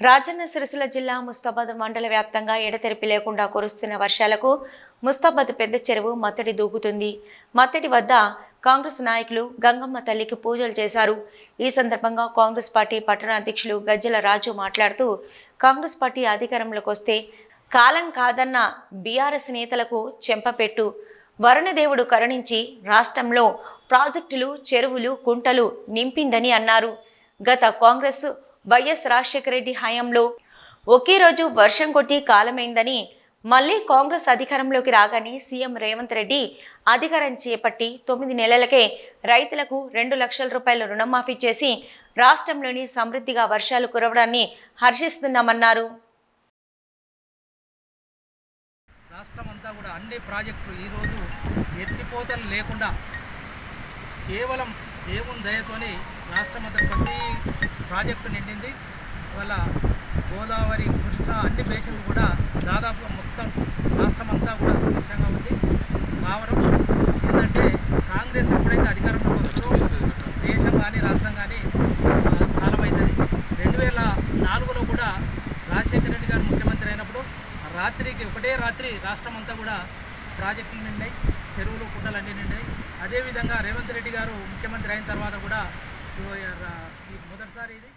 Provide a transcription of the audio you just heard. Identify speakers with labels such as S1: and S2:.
S1: రాజన్న సిరిసిల్ల జిల్లా ముస్తాబాద్ మండల వ్యాప్తంగా ఎడతెరిపి లేకుండా కురుస్తున్న వర్షాలకు ముస్తాబాద్ పెద్ద చెరువు మత్తడి దూకుతుంది. మత్తడి వద్ద కాంగ్రెస్ నాయకులు గంగమ్మ తల్లికి పూజలు చేశారు. ఈ సందర్భంగా కాంగ్రెస్ పార్టీ పట్టణ అధ్యక్షులు గజ్జల రాజు మాట్లాడుతూ కాంగ్రెస్ పార్టీ అధికారంలోకి వస్తే కాలం కాదన్న బీఆర్ఎస్ నేతలకు చెంపపెట్టు. వరుణదేవుడు కరుణించి రాష్ట్రంలో ప్రాజెక్టులు చెరువులు కుంటలు నింపిందని అన్నారు. గత కాంగ్రెస్ వైఎస్ రాజశేఖర రెడ్డి హయాంలో ఒకే రోజు వర్షం కొట్టి కాలమైందని మళ్ళీ కాంగ్రెస్ అధికారంలోకి రాగానే సీఎం రేవంత్ రెడ్డి అధికారం చేపట్టి తొమ్మిది నెలలకే రైతులకు రెండు లక్షల రూపాయల రుణమాఫీ చేసి రాష్ట్రంలోని సమృద్ధిగా వర్షాలు కురవడాన్ని హర్షిస్తున్నామన్నారు.
S2: కూడా అన్ని ప్రాజెక్టులు ఈరోజు ఎత్తిపోతలు లేకుండా కేవలం దేవుని దయతోని రాష్ట్రమంతా ప్రతి ప్రాజెక్టు నిండింది. ఇవాళ గోదావరి కృష్ణ అన్ని బేసిన్లు కూడా దాదాపు మొత్తం రాష్ట్రం అంతా కూడా సుభిక్షంగా ఉంది. కావడం ఏంటంటే కాంగ్రెస్ ఎప్పుడైతే అధికారంలోకి వస్తుందో దేశం కానీ రాష్ట్రం కానీ కాలమవుతుంది రెండు వేల నాలుగులో కూడా రాజశేఖర రెడ్డి గారు ముఖ్యమంత్రి అయినప్పుడు రాత్రికి ఒకటే రాత్రి రాష్ట్రం అంతా కూడా ప్రాజెక్టులు నిండాయి చెరువులు కుండలు అన్నీ నిండాయి. అదేవిధంగా రేవంత్ రెడ్డి గారు ముఖ్యమంత్రి అయిన తర్వాత కూడా ఈ మొదటిసారి ఇది